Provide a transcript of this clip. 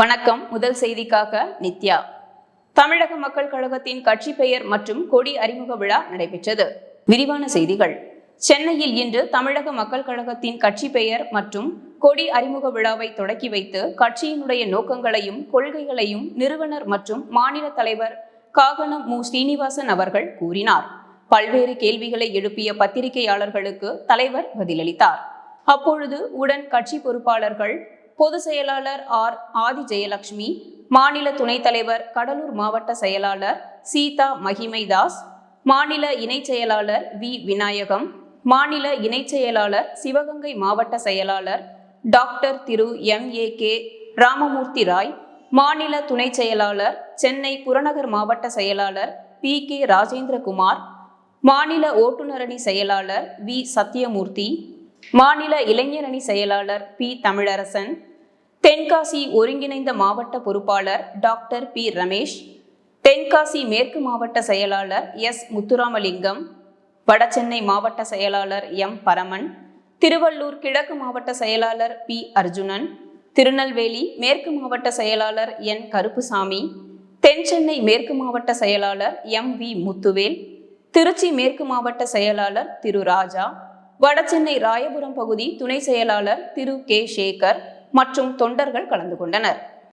வணக்கம். முதல் செய்திக்காக நித்யா. தமிழக மக்கள் கழகத்தின் கட்சி பெயர் மற்றும் கொடி அறிமுக விழா நடைபெற்றது. விரிவான செய்திகள். சென்னையில் இன்று தமிழக மக்கள் கழகத்தின் கட்சி பெயர் மற்றும் கொடி அறிமுக விழாவை தொடக்கி வைத்து கட்சியினுடைய நோக்கங்களையும் கொள்கைகளையும் நிறுவனர் மற்றும் மாநில தலைவர் காகனம் மு. ஸ்ரீனிவாசன் அவர்கள் கூறினார். பல்வேறு கேள்விகளை எழுப்பிய பத்திரிகையாளர்களுக்கு தலைவர் பதிலளித்தார். அப்பொழுது உடன் கட்சி பொறுப்பாளர்கள் பொதுச் செயலாளர் ஆர். ஆதி ஜெயலட்சுமி மாநில துணைத் தலைவர் கடலூர் மாவட்ட செயலாளர் சீதா மகிமைதாஸ் மாநில இணைச் செயலாளர் வி. விநாயகம் மாநில இணைச் செயலாளர் சிவகங்கை மாவட்ட செயலாளர் doctor Thiru. M. A. K. Ramamoorthy Rai மாநில துணைச் செயலாளர் சென்னை புறநகர் மாவட்ட செயலாளர் பி. கே. ராஜேந்திரகுமார் மாநில ஓட்டுநரணி செயலாளர் வி. சத்யமூர்த்தி மாநில இளைஞரணி செயலாளர் பி. தமிழரசன் தென்காசி ஒருங்கிணைந்த மாவட்ட பொறுப்பாளர் டாக்டர் பி. ரமேஷ் தென்காசி மேற்கு மாவட்ட செயலாளர் எஸ். முத்துராமலிங்கம் வடசென்னை மாவட்ட செயலாளர் எம். பரமன் திருவள்ளூர் கிழக்கு மாவட்ட செயலாளர் பி. அர்ஜுனன் திருநெல்வேலி மேற்கு மாவட்ட செயலாளர் என். கருப்புசாமி தென்சென்னை மேற்கு மாவட்ட செயலாளர் எம். வி. முத்துவேல் திருச்சி மேற்கு மாவட்ட செயலாளர் திரு. ராஜா வடசென்னை ராயபுரம் பகுதி துணை செயலாளர் திரு. கே. சேகர் மற்றும் தொண்டர்கள் கலந்து கொண்டனர்.